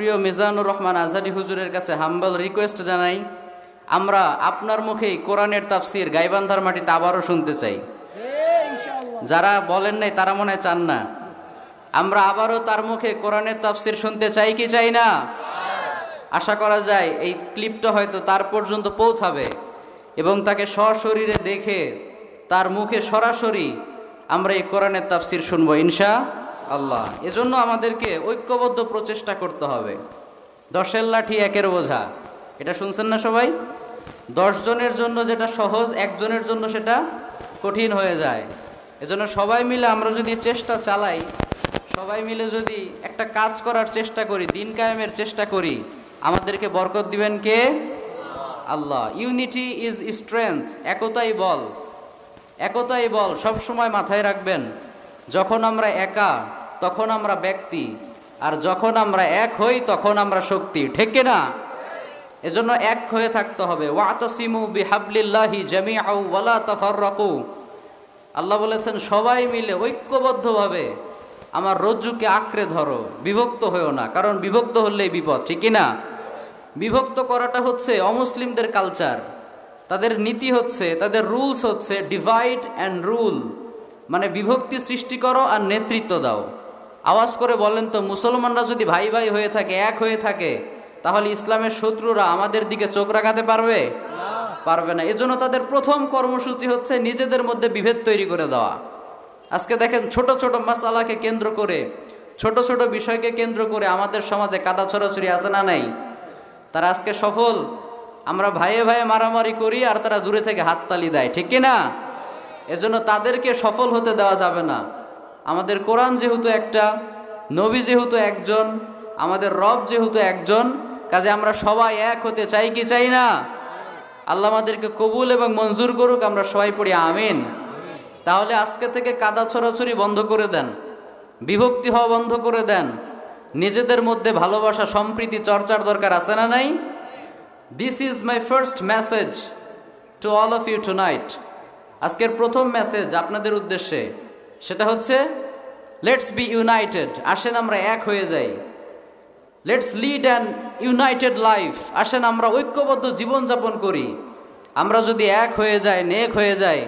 প্রিয় মিজানুর রহমান আজারি হুজুরের কাছে হাম্বল রিকোয়েস্ট জানাই, আমরা আপনার মুখেই কোরআনের তাফসির গাইবান্ধার মাটিতে আবারও শুনতে চাই। যারা বলেন নাই তারা মনে চান না। আমরা আবারও তার মুখে কোরআনের তাফসির শুনতে চাই কি চাই না? আশা করা যায় এই ক্লিপটা হয়তো তার পর্যন্ত পৌঁছাবে এবং তাকে সশরীরে দেখে তার মুখে সরাসরি আমরা এই কোরআনের তাফসির শুনব ইনশা আল্লাহ। এজন্য আমাদেরকে ঐক্যবদ্ধ প্রচেষ্টা করতে হবে। দশের লাঠি একের বোঝা। এটা শুনছেন না সবাই? জনের জন্য যেটা সহজ একজনের জন্য সেটা কঠিন হয়ে যায়। এজন্য সবাই মিলে আমরা যদি চেষ্টা চালাই, সবাই মিলে যদি একটা কাজ করার চেষ্টা করি, দিন কায়েমের চেষ্টা করি, আমাদেরকে বরকত দিবেন কে? আল্লাহ। ইউনিটি ইজ স্ট্রেংথ, একতাই বল। একতাই বল সব সময় মাথায় রাখবেন। যখন আমরা একা তখন আমরা ব্যক্তি, আর যখন আমরা এক হই, তখন আমরা শক্তি, ঠিক না এজন্য এক হয়ে থাকতে হবে। ওয়াতাসিমু বিহাবলিল্লাহি জামিআউ ওয়ালা তাফাররাকু। আল্লাহ বলেছেন, সবাই মিলে ঐক্যবদ্ধভাবে আমার রজ্জুকে আঁকড়ে ধরো, বিভক্ত হয়েও না। কারণ বিভক্ত হলেই বিপদ, ঠিক না বিভক্ত করাটা হচ্ছে অমুসলিমদের কালচার। তাদের নীতি হচ্ছে, তাদের রুলস হচ্ছে ডিভাইড অ্যান্ড রুল মানে বিভক্তি সৃষ্টি করো আর নেতৃত্ব দাও। আওয়াজ করে বলেন তো, মুসলমানরা যদি ভাই ভাই হয়ে থাকে, এক হয়ে থাকে, তাহলে ইসলামের শত্রুরা আমাদের দিকে চোখ রাখাতে পারবে? পারবে না। এজন্য তাদের প্রথম কর্মসূচি হচ্ছে নিজেদের মধ্যে বিভেদ তৈরি করে দেওয়া। আজকে দেখেন ছোট ছোট মাসালাকে কেন্দ্র করে, ছোট ছোট বিষয়কে কেন্দ্র করে আমাদের সমাজে কাদা ছড়াছড়ি আছে না নাই? তারা আজকে সফল। আমরা ভাইয়ে ভাইয়ে মারামারি করি আর তারা দূরে থেকে হাততালি দেয়, ঠিক কি না এজন্য তাদেরকে সফল হতে দেওয়া যাবে না। আমাদের কোরআন যেহেতু একটা, নবী যেহেতু একজন, আমাদের রব যেহেতু একজন, কাজে আমরা সবাই এক হতে চাই কি চাই না? আল্লাহ আমাদেরকে কবুল এবং মঞ্জুর করুক, আমরা সবাই পড়ি আমিন। তাহলে আজকে থেকে কাদা ছড়াছড়ি বন্ধ করে দেন, বিভক্তি হওয়া বন্ধ করে দেন। নিজেদের মধ্যে ভালোবাসা, সম্প্রীতি, চর্চার দরকার আছে না নাই? This is my first message to all of you tonight আজকের প্রথম মেসেজ আপনাদের উদ্দেশ্যে সেটা হচ্ছে লেটস বি ইউনাইটেড আসেন আমরা এক হয়ে যাই। Let's lead an united life আসেন আমরা ঐক্যবদ্ধ জীবনযাপন করি। আমরা যদি এক হয়ে যাই, নেক হয়ে যাই